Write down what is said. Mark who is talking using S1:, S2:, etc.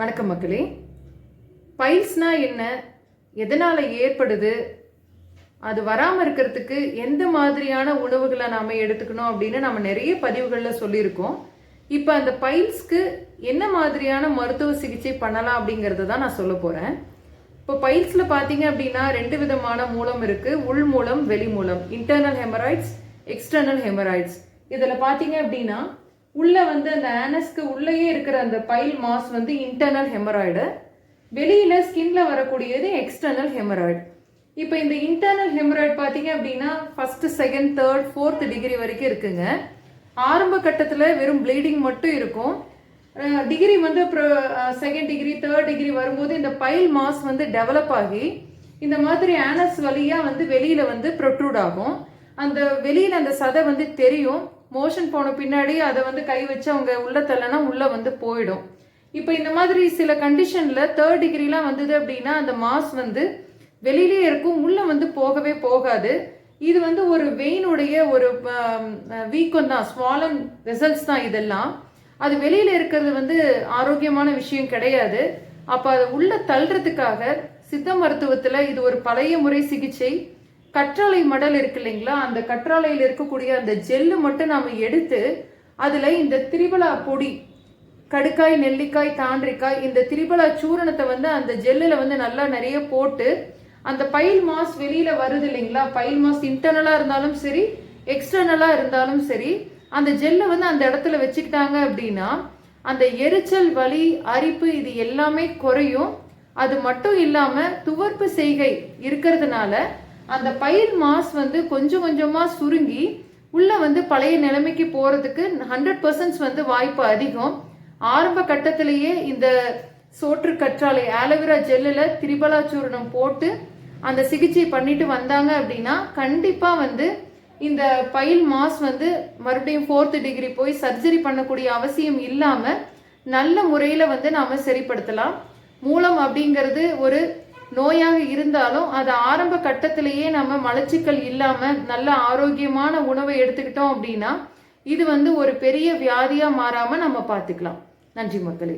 S1: வணக்கம் மக்களே. பைல்ஸ்னா என்ன? எதனால் ஏற்படுது? அது வராமல் இருக்கிறதுக்கு எந்த மாதிரியான உணவுகளை நாம் எடுத்துக்கணும் அப்படின்னு நம்ம நிறைய பதிவுகளில் சொல்லியிருக்கோம். இப்போ அந்த பைல்ஸ்க்கு என்ன மாதிரியான மருத்துவ சிகிச்சை பண்ணலாம் அப்படிங்கிறத தான் நான் சொல்ல போகிறேன் இப்போ பைல்ஸில் பார்த்தீங்க அப்படின்னா ரெண்டு விதமான மூலம் இருக்குது உள் மூலம் வெளி மூலம். இன்டர்னல் ஹெமராய்ட்ஸ் எக்ஸ்டர்னல் ஹெமராய்ட்ஸ் இதில் பார்த்தீங்க அப்படின்னா உள்ள வந்து அந்த ஆனஸ்க்கு உள்ளேயே இருக்கிற அந்த பைல் மாஸ் வந்து இன்டர்னல் ஹெமராய்டு வெளியில ஸ்கின்ல வரக்கூடியது எக்ஸ்டர்னல் ஹெமராய்டு இப்போ இந்த இன்டர்னல் ஹெமராய்டு பார்த்தீங்க அப்படின்னா first second third fourth degree வரைக்கும் இருக்குங்க. ஆரம்ப கட்டத்தில் வெறும் ப்ளீடிங் மட்டும் இருக்கும். டிகிரி வந்து செகண்ட் டிகிரி தேர்ட் டிகிரி வரும்போது இந்த பைல் மாஸ் வந்து டெவலப் ஆகி இந்த மாதிரி ஆனஸ் வழியாக வந்து வெளியில் வந்து ப்ரொட்ரூட் ஆகும். அந்த வெளியில் அந்த சதை வந்து தெரியும். மோஷன் போன பின்னாடி அதை வந்து கை வச்சு அவங்க உள்ள தள்ளனா உள்ளே வந்து போயிடும். இப்போ இந்த மாதிரி சில கண்டிஷனில் தேர்ட் டிகிரிலாம் வந்தது அப்படின்னா அந்த மாஸ் வந்து வெளியிலே இருக்கும் உள்ளே வந்து போகவே போகாது. இது வந்து ஒரு வெயினுடைய ஒரு வீக்கம் தான் ஸ்வாலன் ரிசல்ட்ஸ் தான் இதெல்லாம். அது வெளியில் இருக்கிறது வந்து ஆரோக்கியமான விஷயம் கிடையாது. அப்போ அதை உள்ள தள்ளுறதுக்காக சித்த மருத்துவத்தில் இது ஒரு பழைய முறை சிகிச்சை. கற்றாழை மடல் இருக்கு இல்லைங்களா? அந்த கற்றாழையில் இருக்கக்கூடிய அந்த ஜெல்லு மட்டும் நாம் எடுத்து அதில் இந்த திரிபலா பொடி கடுக்காய் நெல்லிக்காய் தாண்டிக்காய் இந்த திரிபலா சூரணத்தை வந்து அந்த ஜெல்லில் வந்து நல்லா நிறைய போட்டு அந்த பைல் மாஸ் வெளியில் வருது இல்லைங்களா? பைல் மாஸ் இன்டர்னலாக இருந்தாலும் சரி எக்ஸ்டர்னலாக இருந்தாலும் சரி அந்த ஜெல்லை வந்து அந்த இடத்துல வச்சுக்கிட்டாங்க அப்படின்னா அந்த எரிச்சல் வலி அரிப்பு இது எல்லாமே குறையும். அது மட்டும் இல்லாமல் துவர்ப்பு செய்கை இருக்கிறதுனால அந்த பயிர் மாஸ் வந்து கொஞ்சம் கொஞ்சமாக சுருங்கி உள்ளே வந்து பழைய நிலைமைக்கு போகிறதுக்கு ஹண்ட்ரட் பர்சன்ட்ஸ் வந்து வாய்ப்பு அதிகம். ஆரம்ப கட்டத்திலேயே இந்த சோற்று கற்றாழை ஆலோவேரா ஜெல்லில் திரிபலாச்சூர்ணம் போட்டு அந்த சிகிச்சை பண்ணிட்டு வந்தாங்க அப்படின்னா கண்டிப்பாக வந்து இந்த பயில் மாஸ் வந்து மறுபடியும் ஃபோர்த் டிகிரி போய் சர்ஜரி பண்ணக்கூடிய அவசியம் இல்லாமல் நல்ல முறையில் வந்து நாம் சரிப்படுத்தலாம். மூலம் அப்படிங்கிறது ஒரு நோயாக இருந்தாலும் அது ஆரம்ப கட்டத்திலேயே நம்ம மலச்சிக்கல் இல்லாம நல்ல ஆரோக்கியமான உணவை எடுத்துக்கிட்டோம் அப்படின்னா இது வந்து ஒரு பெரிய வியாதியா மாறாம நம்ம பார்த்துக்கலாம். நன்றி மக்களே.